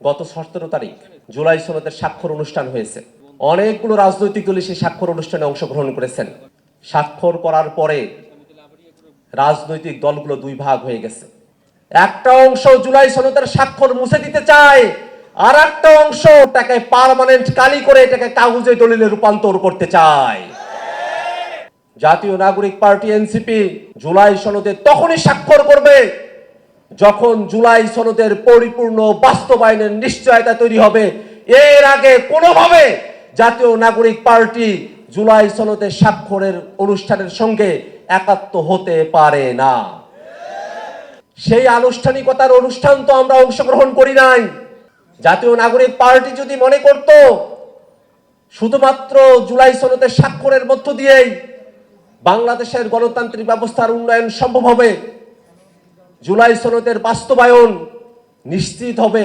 গত সতেরো তারিখ জুলাই সনদের স্বাক্ষর অনুষ্ঠান হয়েছে। অনেকগুলো রাজনৈতিক দলই সেই স্বাক্ষর অনুষ্ঠানে অংশগ্রহণ করেছেন। স্বাক্ষর করার পরে রাজনৈতিক দলগুলো দুই ভাগ হয়ে গেছে। একটা অংশ জুলাই সনদের স্বাক্ষর মুছে দিতে চায়, আর একটা অংশ তাকে পার্মানেন্ট কালি করে এটাকে কাগজে দলিলে রূপান্তর করতে চায়। জাতীয় নাগরিক পার্টি এনসিপি জুলাই সনদে তখনই স্বাক্ষর করবে যখন জুলাই সনদের পরিপূর্ণ বাস্তবায়নের নিশ্চয়তা তৈরি হবে, এর আগে কোনোভাবে জাতীয় নাগরিক পার্টি জুলাই সনদের স্বাক্ষরের অনুষ্ঠানের সঙ্গে একাত্ম হতে পারে না। সেই আনুষ্ঠানিকতার অনুষ্ঠান তো আমরা অংশগ্রহণ করি নাই। জাতীয় নাগরিক পার্টি যদি মনে করত, শুধুমাত্র জুলাই সনদের স্বাক্ষরের মধ্য দিয়েই বাংলাদেশের গণতান্ত্রিক ব্যবস্থার উন্নয়ন সম্ভব হবে। জুলাই সনদের বাস্তবায়ন নিশ্চিত হবে।